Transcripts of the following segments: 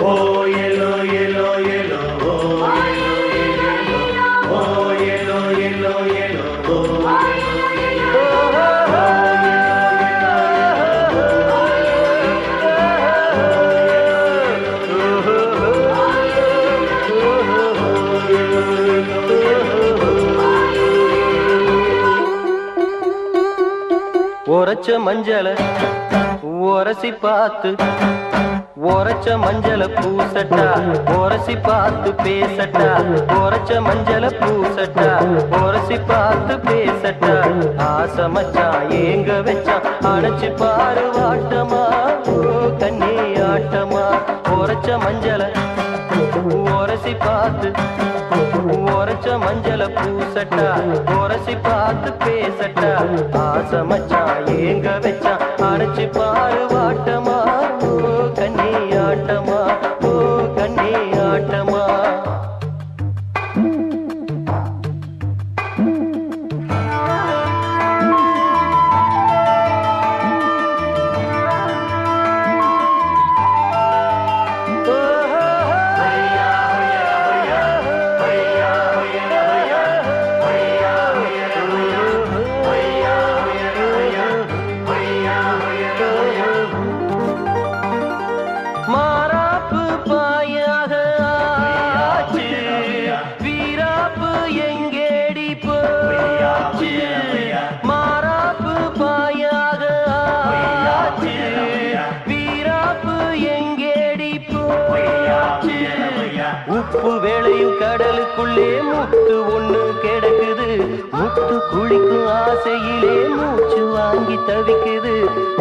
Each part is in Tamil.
Oh yellow, yellow, yellow. Oh yellow, yellow, yellow. Oh yellow, yellow, yellow. Oh உரைச்ச மஞ்சள உரசி பார்த்து உரைச்ச மஞ்சள பூசட்டா உரசி பார்த்து பேசட்டா உரைச்ச மஞ்சள பூசட்டா உரசி பார்த்து பேசட்டா. ஆசை மச்சான் ஏங்க வச்சான் அணைச்சு பாரு வாட்டமா கண்ணே ஆட்டமா. உரைச்ச மஞ்சள உரசி பார்த்து உரைச்ச மஞ்சள பூசட்டா உரசி பார்த்து பேசட்டா. ஆசை மச்சான் ஏங்க வச்சான் அணைச்சு பாரு வாட்டமா. Mm-hmm. உப்பு வேளையும் கடலுக்குள்ளே முத்து ஒண்ணு கிடக்குது. முத்து குளிக்கும் ஆசையிலே மூச்சு வாங்கி தவிக்குது.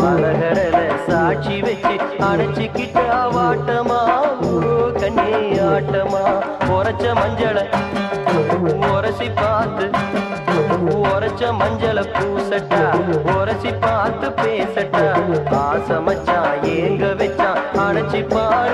மலகடல சாட்சி வச்சு அணைச்சிக்கிட்ட வாட்டமா? கண்ணே ஆட்டமா? உரைச்ச மஞ்சளை உரசி பார்த்து உரைச்ச மஞ்சளை பூசட்டா? உரசி பார்த்து பேசட்டா? ஆசை ஏங்க வச்சான்? அணைச்சி பாரு.